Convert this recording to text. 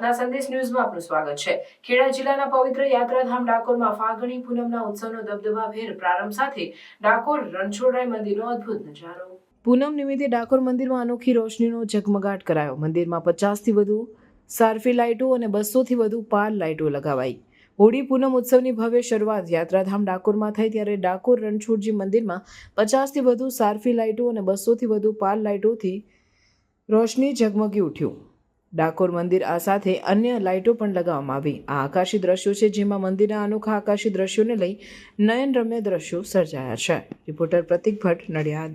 પ્રાર્થના સંદેશ ન્યૂઝમાં આપનું સ્વાગત છે. ખેડા જિલ્લાના પવિત્ર યાત્રાધામ ડાકોરમાં ફાગણી પૂનમના ઉત્સવનો દબદબાભેર પ્રારંભ સાથે ડાકોર રણછોડરાય મંદિરનો અદ્ભુત નજારો. પૂનમ નિમિત્તે ડાકોર મંદિરમાં અનોખી રોશનીનો ઝગમગાટ કરાયો. મંદિરમાં પચાસથી વધુ સારફી લાઇટો અને બસોથી વધુ પાર લાઇટો લગાવાઈ. હોળી પૂનમ ઉત્સવની ભવ્ય શરૂઆત યાત્રાધામ ડાકોરમાં થઈ ત્યારે ડાકોર રણછોડજી મંદિરમાં પચાસથી વધુ સારફી લાઇટો અને બસોથી વધુ પાલ લાઇટોથી રોશની ઝગમગી ઉઠ્યું. ડાકોર મંદિર આ સાથે અન્ય લાઇટો પણ લગાવવામાં આવી. આ આકાશી દ્રશ્યો છે જેમાં મંદિરના અનોખા આકાશી દ્રશ્યોને લઈ નયનરમ્ય દ્રશ્યો સર્જાયા છે. રિપોર્ટર પ્રતિક ભટ્ટ નડિયાદ.